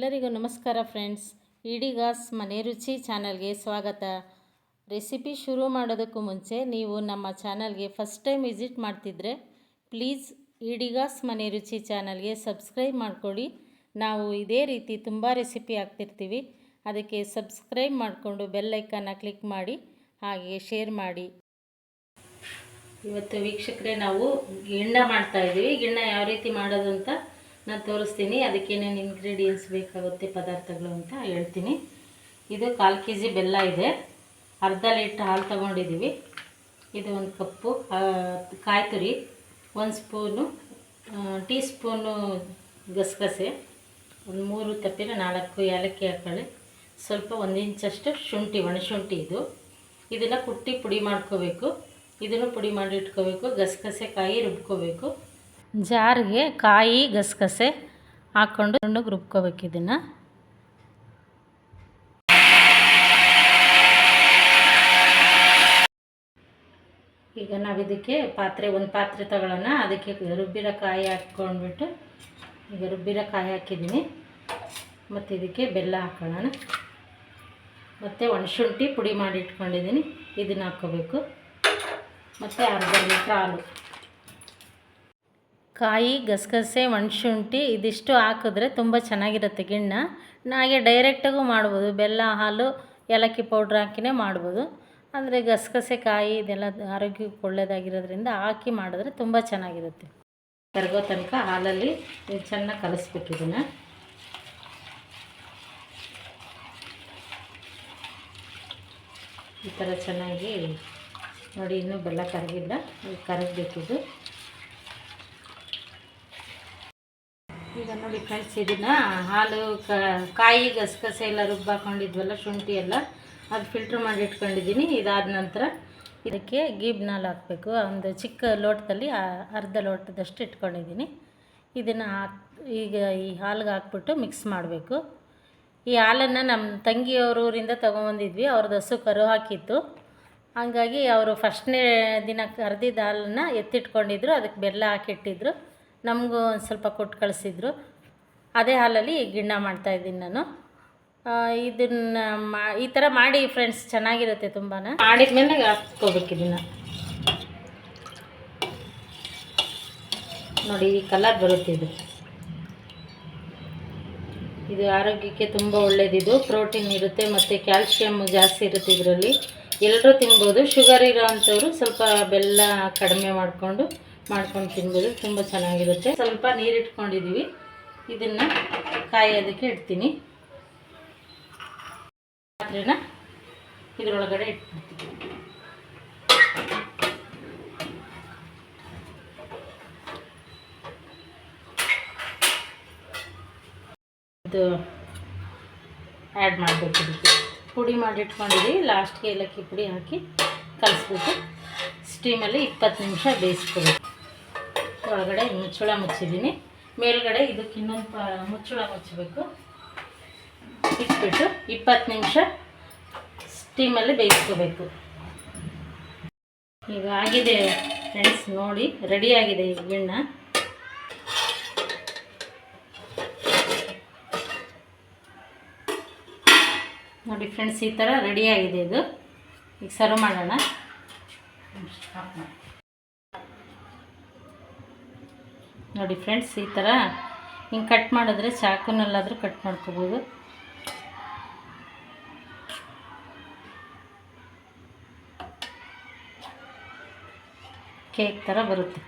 ಎಲ್ಲರಿಗೂ ನಮಸ್ಕಾರ ಫ್ರೆಂಡ್ಸ್. ಇಡಿಗಾಸ್ ಮನೆ ರುಚಿ ಚಾನಲ್ಗೆ ಸ್ವಾಗತ. ರೆಸಿಪಿ ಶುರು ಮಾಡೋದಕ್ಕೂ ಮುಂಚೆ ನೀವು ನಮ್ಮ ಚಾನಲ್ಗೆ ಫಸ್ಟ್ ಟೈಮ್ ವಿಸಿಟ್ ಮಾಡ್ತಿದ್ರೆ ಪ್ಲೀಸ್ ಇಡಿಗಾಸ್ ಮನೆ ರುಚಿ ಚಾನಲ್ಗೆ ಸಬ್ಸ್ಕ್ರೈಬ್ ಮಾಡಿಕೊಡಿ ನಾವು ಇದೇ ರೀತಿ ತುಂಬ ರೆಸಿಪಿ ಹಾಕ್ತಿರ್ತೀವಿ. ಅದಕ್ಕೆ ಸಬ್ಸ್ಕ್ರೈಬ್ ಮಾಡಿಕೊಂಡು ಬೆಲ್ಲೈಕನ್ನ ಕ್ಲಿಕ್ ಮಾಡಿ, ಹಾಗೆ ಶೇರ್ ಮಾಡಿ. ಇವತ್ತು ವೀಕ್ಷಕರೇ ನಾವು ಗಿಣ್ಣ ಮಾಡ್ತಾಯಿದ್ದೀವಿ ಗಿಣ್ಣ ಯಾವ ರೀತಿ ಮಾಡೋದು ಅಂತ ನಾನು ತೋರಿಸ್ತೀನಿ ಅದಕ್ಕೇನೇನು ಇಂಗ್ರೀಡಿಯೆಂಟ್ಸ್ ಬೇಕಾಗುತ್ತೆ, ಪದಾರ್ಥಗಳು ಅಂತ ಹೇಳ್ತೀನಿ. ಇದು ಕಾಲು ಕೆ ಜಿ ಬೆಲ್ಲ ಇದೆ. ಅರ್ಧ ಲೀಟ್ರ್ ಹಾಲು ತೊಗೊಂಡಿದ್ದೀವಿ ಇದು ಒಂದು ಕಪ್ಪು ಕಾಯಿ ತುರಿ, ಒಂದು ಸ್ಪೂನು ಟೀ ಸ್ಪೂನು ಗಸಗಸೆ, ಒಂದು ಮೂರು ತಪ್ಪಿನ ನಾಲ್ಕು ಏಲಕ್ಕಿ ಹಾಕೊಳ್ಳಿ, ಸ್ವಲ್ಪ ಒಂದು ಇಂಚಷ್ಟು ಶುಂಠಿ ಒಣಶುಂಠಿ ಇದು. ಇದನ್ನು ಕುಟ್ಟಿ ಪುಡಿ ಮಾಡ್ಕೋಬೇಕು. ಇದನ್ನು ಪುಡಿ ಮಾಡಿ ಇಟ್ಕೋಬೇಕು. ಗಸಗಸೆ ಕಾಯಿ ರುಬ್ಕೋಬೇಕು. ಜಾರಿಗೆ ಕಾಯಿ ಗಸಗಸೆ ಹಾಕ್ಕೊಂಡು ನುಣ್ಣಗೆ ರುಬ್ಕೋಬೇಕು ಇದನ್ನು. ಈಗ ನಾವು ಇದಕ್ಕೆ ಪಾತ್ರೆ, ಒಂದು ಪಾತ್ರೆ ತಗೊಳ್ಳೋಣ. ಅದಕ್ಕೆ ರುಬ್ಬಿರೋ ಕಾಯಿ ಹಾಕ್ಕೊಂಡ್ಬಿಟ್ಟು ಈಗ ರುಬ್ಬಿರೋ ಕಾಯಿ ಹಾಕಿದ್ದೀನಿ. ಮತ್ತು ಇದಕ್ಕೆ ಬೆಲ್ಲ ಹಾಕೊಳ್ಳೋಣ. ಮತ್ತು ಒಣಶುಂಠಿ ಪುಡಿ ಮಾಡಿ ಇಟ್ಕೊಂಡಿದ್ದೀನಿ. ಇದನ್ನು ಹಾಕ್ಕೋಬೇಕು. ಮತ್ತು ಅರ್ಧ ಲೀಟ್ರ್ ಹಾಲು. ಕಾಯಿ, ಗಸಗಸೆ ಒಣಶುಂಠಿ ಇದಿಷ್ಟು ಹಾಕಿದ್ರೆ ತುಂಬ ಚೆನ್ನಾಗಿರುತ್ತೆ ಗಿಣ್ಣ. ಹಾಗೆ ಡೈರೆಕ್ಟಾಗೂ ಮಾಡ್ಬೋದು. ಬೆಲ್ಲ, ಹಾಲು, ಏಲಕ್ಕಿ ಪೌಡ್ರ್ ಹಾಕಿನೇ ಮಾಡ್ಬೋದು. ಅಂದರೆ ಗಸಗಸೆ, ಕಾಯಿ ಇದೆಲ್ಲ ಆರೋಗ್ಯಕ್ಕೆ ಒಳ್ಳೆಯದಾಗಿರೋದ್ರಿಂದ ಹಾಕಿ ಮಾಡಿದ್ರೆ ತುಂಬ ಚೆನ್ನಾಗಿರುತ್ತೆ. ಕರಗೋ ತನಕ ಹಾಲಲ್ಲಿ ಚೆನ್ನಾಗಿ ಕಲಿಸ್ಬೇಕು ಇದನ್ನು. ಈ ಥರ ಚೆನ್ನಾಗಿ ನೋಡಿ, ಇನ್ನೂ ಬೆಲ್ಲ ಕರಗಿಲ್ಲ ಇದು ಕರಗಬೇಕಿದು ಈಗ ನೋಡಿ ಫ್ರೆಂಡ್ಸ್, ಇದನ್ನ ಹಾಲು ಕಾಯಿ ಗಸಗಸೆ ಎಲ್ಲ ರುಬ್ಬಾಕೊಂಡಿದ್ವಲ್ಲ, ಶುಂಠಿ ಎಲ್ಲ, ಅದು ಫಿಲ್ಟ್ರ್ ಮಾಡಿ ಇಟ್ಕೊಂಡಿದ್ದೀನಿ ಇದಾದ ನಂತರ ಇದಕ್ಕೆ ಗೀಬ್ನಾಲ್ ಹಾಕಬೇಕು. ಒಂದು ಚಿಕ್ಕ ಲೋಟದಲ್ಲಿ ಅರ್ಧ ಲೋಟದಷ್ಟು ಇಟ್ಕೊಂಡಿದ್ದೀನಿ ಇದನ್ನು ಹಾಕ್, ಈಗ ಈ ಹಾಲಿಗೆ ಹಾಕ್ಬಿಟ್ಟು ಮಿಕ್ಸ್ ಮಾಡಬೇಕು. ಈ ಹಾಲನ್ನು ನಮ್ಮ ತಂಗಿಯವ್ರ ಊರಿಂದ ತೊಗೊಂಬಂದಿದ್ವಿ. ಅವ್ರದ್ದು ಹಸು ಕರು ಹಾಕಿತ್ತು. ಹಾಗಾಗಿ ಅವರು ಫಸ್ಟ್ನೇ ದಿನ ಕರೆದಿದ್ದ ಹಾಲನ್ನು ಎತ್ತಿಟ್ಕೊಂಡಿದ್ರು. ಅದಕ್ಕೆ ಬೆಲ್ಲ ಹಾಕಿಟ್ಟಿದ್ರು. ನಮಗೂ ಒಂದು ಸ್ವಲ್ಪ ಕೊಟ್ಟು ಕಳಿಸಿದ್ರು. ಅದೇ ಹಾಲಲ್ಲಿ ಗಿಣ್ಣ ಮಾಡ್ತಾಯಿದ್ದೀನಿ ನಾನು. ಇದನ್ನ ಮಾ, ಈ ಥರ ಮಾಡಿ ಫ್ರೆಂಡ್ಸ್ ಚೆನ್ನಾಗಿರುತ್ತೆ ತುಂಬಾ ಮಾಡಿದ್ಮೇಲೆ ಹಾಕ್ಕೋಬೇಕು ಇದನ್ನು. ನೋಡಿ, ಈ ಕಲರ್ ಬರುತ್ತೆ ಇದು. ಇದು ಆರೋಗ್ಯಕ್ಕೆ ತುಂಬ ಒಳ್ಳೆಯದಿದು ಪ್ರೋಟೀನ್ ಇರುತ್ತೆ ಮತ್ತು ಕ್ಯಾಲ್ಶಿಯಮ್ ಜಾಸ್ತಿ ಇರುತ್ತೆ ಇದರಲ್ಲಿ. ಎಲ್ಲರೂ ತಿನ್ಬೋದು. ಶುಗರ್ ಇರೋ ಅಂಥವ್ರು ಸ್ವಲ್ಪ ಬೆಲ್ಲ ಕಡಿಮೆ ಮಾಡಿಕೊಂಡು ಮಾಡ್ಕೊಂಡು ತಿನ್ಬೋದು, ತುಂಬ ಚೆನ್ನಾಗಿರುತ್ತೆ. ಸ್ವಲ್ಪ ನೀರು ಇಟ್ಕೊಂಡಿದ್ದೀವಿ ಇದನ್ನು ಕಾಯೋದಕ್ಕೆ ಇಡ್ತೀನಿ. ಪಾತ್ರೆನ ಇದರೊಳಗಡೆ ಇಟ್ಬಿಡ್ತೀನಿ. ಇದು ಆ್ಯಡ್ ಮಾಡಬೇಕು ಇದಕ್ಕೆ. ಪುಡಿ ಮಾಡಿ ಇಟ್ಕೊಂಡಿದ್ದೀವಿ ಲಾಸ್ಟ್ಗೆ ಏಲಕ್ಕಿ ಪುಡಿ ಹಾಕಿ ಕಲಿಸ್ಬಿಟ್ಟು ಸ್ಟೀಮಲ್ಲಿ ಇಪ್ಪತ್ತು ನಿಮಿಷ ಬೇಯಿಸ್ಕೋಬೇಕು. ಒಳಗಡೆ ಮುಚ್ಚಳ ಮುಚ್ಚಿದ್ದೀನಿ. ಮೇಲ್ಗಡೆ ಇದಕ್ಕೆ ಇನ್ನೊಂದು ಪ, ಮುಚ್ಚಳ ಮುಚ್ಚಬೇಕು. ಇಟ್ಬಿಟ್ಟು ಇಪ್ಪತ್ತು ನಿಮಿಷ ಸ್ಟೀಮಲ್ಲಿ ಬೇಯಿಸ್ಕೋಬೇಕು. ಈಗ ಆಗಿದೆ ಫ್ರೆಂಡ್ಸ್ ನೋಡಿ ರೆಡಿ ಆಗಿದೆ ಈ ಗಿಣ್ಣ ನೋಡಿ ಫ್ರೆಂಡ್ಸ್ ಈ ಥರ ರೆಡಿಯಾಗಿದೆ ಇದು. ಈಗ ಸರ್ವ್ ಮಾಡೋಣ ಆಫ್ ಮಾಡಿ. ನೋಡಿ ಫ್ರೆಂಡ್ಸ್ ಈ ಥರ ಹಿಂಗೆ ಕಟ್ ಮಾಡಿದ್ರೆ ಚಾಕುನಲ್ಲಾದರೂ ಕಟ್ ಮಾಡ್ಕೋಬೋದು. ಕೇಕ್ ಥರ ಬರುತ್ತೆ.